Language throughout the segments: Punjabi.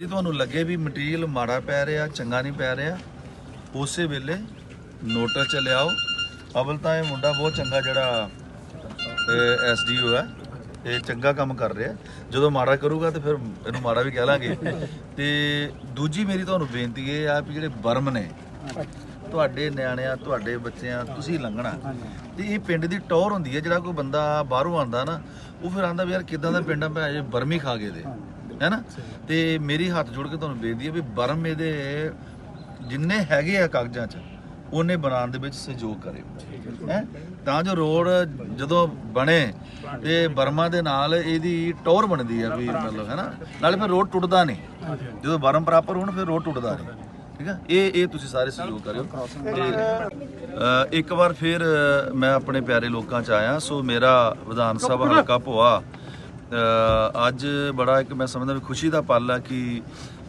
ਜੇ, ਤੁਹਾਨੂੰ ਲੱਗੇ ਵੀ ਮਟੀਰੀਅਲ ਮਾੜਾ ਪੈ ਰਿਹਾ, ਚੰਗਾ ਨਹੀਂ ਪੈ ਰਿਹਾ, ਉਸੇ ਵੇਲੇ ਨੋਟਿਸ ਚ ਲਿਆਓ। ਅਵਲ ਤਾਂ ਇਹ ਮੁੰਡਾ ਬਹੁਤ ਚੰਗਾ ਜਿਹੜਾ ਐਸਡੀਓ ਹੈ, ਇਹ ਚੰਗਾ ਕੰਮ ਕਰ ਰਿਹਾ। ਜਦੋਂ ਮਾੜਾ ਕਰੂਗਾ ਤੇ ਫਿਰ ਇਹਨੂੰ ਮਾੜਾ ਵੀ ਕਹਿ ਲਾਂਗੇ। ਤੇ ਦੂਜੀ ਮੇਰੀ ਤੁਹਾਨੂੰ ਬੇਨਤੀ ਇਹ ਆ ਵੀ ਜਿਹੜੇ ਬਰਮ ਨੇ, ਤੁਹਾਡੇ ਨਿਆਣਿਆਂ, ਤੁਹਾਡੇ ਬੱਚਿਆਂ, ਤੁਸੀਂ ਲੰਘਣਾ। ਤੇ ਇਹ ਪਿੰਡ ਦੀ ਟੌਰ ਹੁੰਦੀ ਹੈ, ਜਿਹੜਾ ਕੋਈ ਬੰਦਾ ਬਾਹਰੋਂ ਆਂਦਾ ਨਾ, ਉਹ ਫਿਰ ਆਂਦਾ ਵੀ ਯਾਰ ਕਿਦਾਂ ਦਾ ਪਿੰਡ ਆ ਭੈ ਜੇ ਬਰਮੀ ਖਾ ਗਏ ਦੇ ਹੈਨਾ? ਤੇ ਮੇਰੀ ਹੱਥ ਜੋੜ ਕੇ ਤੁਹਾਨੂੰ ਬੇਨਤੀ ਹੈ ਵੀ ਬਰਮ ਇਹਦੇ ਜਿੰਨੇ ਹੈਗੇ ਆ ਕਾਗਜ਼ਾਂ 'ਚ ਉਹਨੇ ਬਣਾਉਣ ਦੇ ਵਿੱਚ ਸਹਿਯੋਗ ਕਰੇ। ਹੈ ਤਾਂ ਜੋ ਰੋਡ ਜਦੋਂ ਬਣੇ ਤੇ ਬਰਮਾ ਦੇ ਨਾਲ ਇਹਦੀ ਟੌਰ ਬਣਦੀ ਆ ਵੀ ਮਤਲਬ ਹੈਨਾ? ਨਾਲੇ ਫਿਰ ਰੋਡ ਟੁੱਟਦਾ ਨਹੀਂ। ਜਦੋਂ ਬਰਮ ਪ੍ਰਾਪਰ ਹੋਣ ਫਿਰ ਰੋਡ ਟੁੱਟਦਾ ਨਹੀਂ। ਠੀਕ ਹੈ ਇਹ ਇਹ ਤੁਸੀਂ ਸਾਰੇ ਸਹਿਯੋਗ ਕਰਿਓ। ਤੇ ਇੱਕ ਵਾਰ ਫਿਰ ਮੈਂ ਆਪਣੇ ਪਿਆਰੇ ਲੋਕਾਂ 'ਚ ਆਇਆ ਸੋ ਮੇਰਾ ਵਿਧਾਨ ਸਭਾ ਹਲਕਾ ਭੋਆ। ਅੱਜ ਬੜਾ ਇੱਕ ਮੈਂ ਸਮਝਦਾ ਵੀ ਖੁਸ਼ੀ ਦਾ ਪਲ ਆ ਕਿ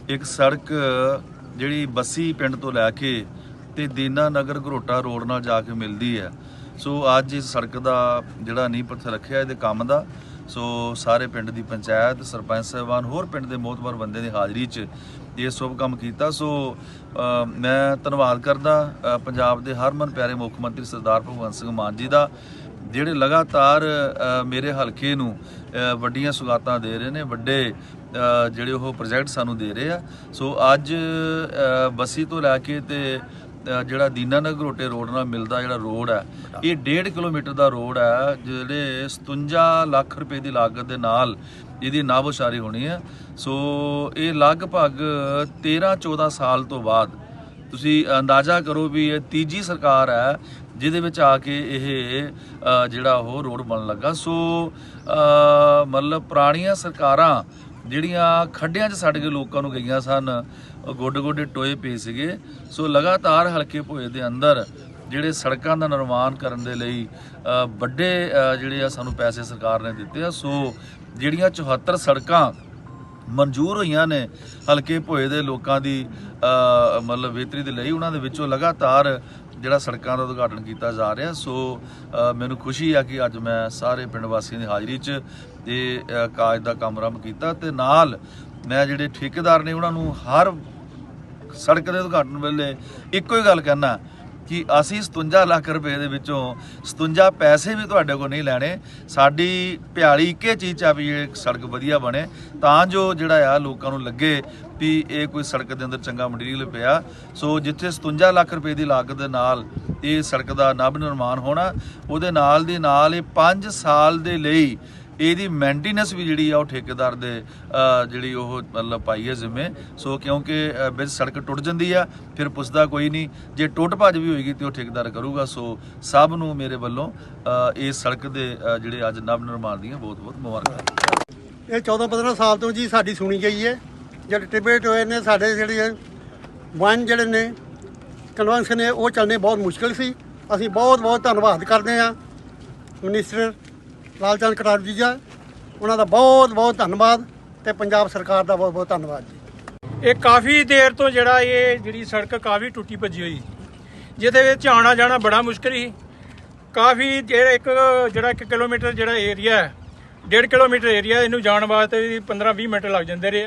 ਇੱਕ ਸੜਕ ਜਿਹੜੀ ਬੱਸੀ ਪਿੰਡ ਤੋਂ ਲੈ ਕੇ ਤੇ ਦੀਨਾ ਨਗਰ ਘਰੋਟਾ ਰੋਡ ਨਾਲ ਜਾ ਕੇ ਮਿਲਦੀ ਹੈ। ਸੋ ਅੱਜ ਇਸ ਸੜਕ ਦਾ ਜਿਹੜਾ ਨੀਂਹ ਪੱਥਰ ਰੱਖਿਆ, ਇਹਦੇ ਕੰਮ ਦਾ। ਸੋ ਸਾਰੇ ਪਿੰਡ ਦੀ ਪੰਚਾਇਤ, ਸਰਪੰਚ ਸਾਹਿਬਾਨ, ਹੋਰ ਪਿੰਡ ਦੇ ਮੋਤਬਰ ਬੰਦੇ ਦੀ ਹਾਜ਼ਰੀ 'ਚ ਇਹ ਸ਼ੁਭ ਕੰਮ ਕੀਤਾ। ਸੋ ਮੈਂ ਧੰਨਵਾਦ ਕਰਦਾ ਪੰਜਾਬ ਦੇ ਹਰਮਨ ਪਿਆਰੇ ਮੁੱਖ ਮੰਤਰੀ ਸਰਦਾਰ ਭਗਵੰਤ ਸਿੰਘ ਮਾਨ ਜੀ ਦਾ। ਜਿਹੜੇ ਲਗਾਤਾਰ ਮੇਰੇ ਹਲਕੇ ਨੂੰ ਵੱਡੀਆਂ ਸੁਗਾਤਾਂ ਦੇ ਰਹੇ ਨੇ ਵੱਡੇ ਜਿਹੜੇ ਉਹ ਪ੍ਰੋਜੈਕਟ ਸਾਨੂੰ ਦੇ ਰਹੇ ਆ। ਸੋ ਅੱਜ ਅ, ਬੱਸੀ ਤੋਂ ਲੈ ਕੇ ਤੇ ਅ, ਜਿਹੜਾ ਦੀਨਾਨਗਰ ਰੋਟੇ ਰੋਡ ਨਾਲ ਮਿਲਦਾ ਜਿਹੜਾ ਰੋਡ ਹੈ ਇਹ 1.5 ਕਿਲੋਮੀਟਰ ਦਾ ਰੋਡ ਹੈ ਜਿਹੜੇ 57 ਲੱਖ ਰੁਪਏ ਦੀ ਲਾਗਤ ਦੇ ਨਾਲ ਇਹਦੀ ਨਾਵੋਸ਼ਾਰੀ ਹੋਣੀ ਹੈ ਸੋ ਇਹ ਲਗਭਗ 13 14 ਸਾਲ ਤੋਂ ਬਾਅਦ ਤੁਸੀਂ ਅੰਦਾਜ਼ਾ ਕਰੋ ਵੀ ਇਹ ਤੀਜੀ ਸਰਕਾਰ ਹੈ ਜਿਹਦੇ ਵਿੱਚ ਆ ਕੇ ਇਹ ਜਿਹੜਾ ਉਹ ਰੋਡ ਬਣਨ ਲੱਗਾ। ਸੋ ਮਤਲਬ ਪੁਰਾਣੀਆਂ ਸਰਕਾਰਾਂ ਜਿਹੜੀਆਂ ਖੱਡਿਆਂ 'ਚ ਸੜ ਕੇ ਲੋਕਾਂ ਨੂੰ ਗਈਆਂ ਸਨ ਗੋਡੇ ਗੋਡੇ ਟੋਏ ਪਏ ਸੀਗੇ। ਸੋ ਲਗਾਤਾਰ ਹਲਕੇ ਭੋਏ ਦੇ ਅੰਦਰ ਜਿਹੜੇ ਸੜਕਾਂ ਦਾ ਨਿਰਮਾਣ ਕਰਨ ਦੇ ਲਈ ਵੱਡੇ ਜਿਹੜੇ ਆ ਸਾਨੂੰ ਪੈਸੇ ਸਰਕਾਰ ਨੇ ਦਿੱਤੇ ਆ। ਸੋ ਜਿਹੜੀਆਂ 74 ਸੜਕਾਂ ਮਨਜ਼ੂਰ ਹੋਈਆਂ ਨੇ ਹਲਕੇ ਭੋਏ ਦੇ ਲੋਕਾਂ ਦੀ ਮਤਲਬ ਬਿਹਤਰੀ ਦੇ ਲਈ ਉਹਨਾਂ ਦੇ ਵਿੱਚੋਂ ਲਗਾਤਾਰ ਜਿਹੜਾ ਸੜਕਾਂ ਦਾ ਉਦਘਾਟਨ ਕੀਤਾ ਜਾ ਰਿਹਾ। ਸੋ ਮੈਨੂੰ ਖੁਸ਼ੀ ਆ ਕਿ ਅੱਜ ਮੈਂ ਸਾਰੇ ਪਿੰਡ ਵਾਸੀਆਂ ਦੀ ਹਾਜ਼ਰੀ 'ਚ ਇਹ ਕਾਜ ਦਾ ਕੰਮ ਆਰੰਭ ਕੀਤਾ ਤੇ ਨਾਲ ਮੈਂ ਜਿਹੜੇ ਠੇਕੇਦਾਰ ਨੇ ਉਹਨਾਂ ਨੂੰ ਹਰ ਸੜਕ ਦੇ ਉਦਘਾਟਨ ਵੇਲੇ ਇੱਕੋ ਹੀ ਗੱਲ ਕਹਿਣਾ ਕਿ ਅਸੀਂ 57 ਲੱਖ ਰੁਪਏ ਦੇ ਵਿੱਚੋਂ 57 ਪੈਸੇ ਵੀ ਤੁਹਾਡੇ ਕੋਲ ਨਹੀਂ ਲੈਣੇ। ਸਾਡੀ ਭਿਆਲੀ ਇੱਕੇ ਚੀਜ਼ ਆ ਵੀ ਇਹ ਸੜਕ ਵਧੀਆ ਬਣੇ। ਤਾਂ ਜੋ ਜਿਹੜਾ ਆ ਲੋਕਾਂ ਨੂੰ ਲੱਗੇ ਵੀ ਇਹ ਕੋਈ ਸੜਕ ਦੇ ਅੰਦਰ ਚੰਗਾ ਮਟੀਰੀਅਲ ਪਿਆ। ਸੋ ਜਿੱਥੇ 57 ਲੱਖ ਰੁਪਏ ਦੀ ਲਾਗਤ ਦੇ ਨਾਲ ਇਹ ਸੜਕ ਦਾ ਨਵ ਨਿਰਮਾਣ ਹੋਣਾ, ਉਹਦੇ ਨਾਲ ਦੀ ਨਾਲ ਇਹ 5 ਸਾਲ ਦੇ ਲਈ ਇਹਦੀ ਮੇਨਟੇਨੈਂਸ ਵੀ ਜਿਹੜੀ ਆ ਉਹ ਠੇਕੇਦਾਰ ਦੇ ਜਿਹੜੀ ਉਹ ਮਤਲਬ ਪਾਈ ਹੈ ਜ਼ਿੰਮੇ। ਸੋ ਕਿਉਂਕਿ ਵਿੱਚ ਸੜਕ ਟੁੱਟ ਜਾਂਦੀ ਆ ਫਿਰ ਪੁੱਛਦਾ ਕੋਈ ਨਹੀਂ। ਜੇ ਟੁੱਟ ਭੱਜ ਵੀ ਹੋਏਗੀ ਤੇ ਉਹ ਠੇਕੇਦਾਰ ਕਰੂਗਾ। ਸੋ ਸਭ ਨੂੰ ਮੇਰੇ ਵੱਲੋਂ ਅ, ਇਸ ਸੜਕ ਦੇ ਜਿਹੜੇ ਅੱਜ ਨਵ ਨਿਰਮਾਣ ਦੀਆਂ ਬਹੁਤ ਬਹੁਤ ਮੁਬਾਰਕਾਂ। ਇਹ 14 15 ਸਾਲ ਤੋਂ ਜੀ ਸਾਡੀ ਸੁਣੀ ਗਈ ਹੈ। ਜਿਹੜੇ ਟਿਬੇਟ ਹੋਏ ਨੇ ਸਾਡੇ ਜਿਹੜੇ ਵਨ ਜਿਹੜੇ ਨੇ ਕਨਵੈਨਸ਼ਨ ਨੇ ਉਹ ਚੱਲਣੇ ਬਹੁਤ ਮੁਸ਼ਕਲ ਸੀ। ਅਸੀਂ ਬਹੁਤ ਬਹੁਤ ਧੰਨਵਾਦ ਕਰਦੇ ਹਾਂ। ਮਿਨਿਸਟਰ ਲਾਲਚੰਦ ਕਟਾਰੂ ਜੀ ਦਾ ਉਹਨਾਂ ਦਾ ਬਹੁਤ ਬਹੁਤ ਧੰਨਵਾਦ ਤੇ ਪੰਜਾਬ ਸਰਕਾਰ ਦਾ ਬਹੁਤ ਬਹੁਤ ਧੰਨਵਾਦ ਜੀ। ਇਹ ਕਾਫੀ ਦੇਰ ਤੋਂ ਜਿਹੜਾ ਇਹ ਜਿਹੜੀ ਸੜਕ ਕਾਫੀ ਟੁੱਟੀ ਭੱਜੀ ਹੋਈ ਜਿਹਦੇ ਵਿੱਚ ਆਉਣਾ ਜਾਣਾ ਬੜਾ ਮੁਸ਼ਕਲ ਸੀ। ਕਾਫੀ ਜਿਹੜਾ ਇੱਕ, ਜਿਹੜਾ 1 ਕਿਲੋਮੀਟਰ ਜਿਹੜਾ ਏਰੀਆ ਹੈ 1.5 ਕਿਲੋਮੀਟਰ ਏਰੀਆ ਇਹਨੂੰ ਜਾਣ ਵਾਸਤੇ ਵੀ 15 20 ਮਿੰਟ ਲੱਗ ਜਾਂਦੇ ਰਹੇ।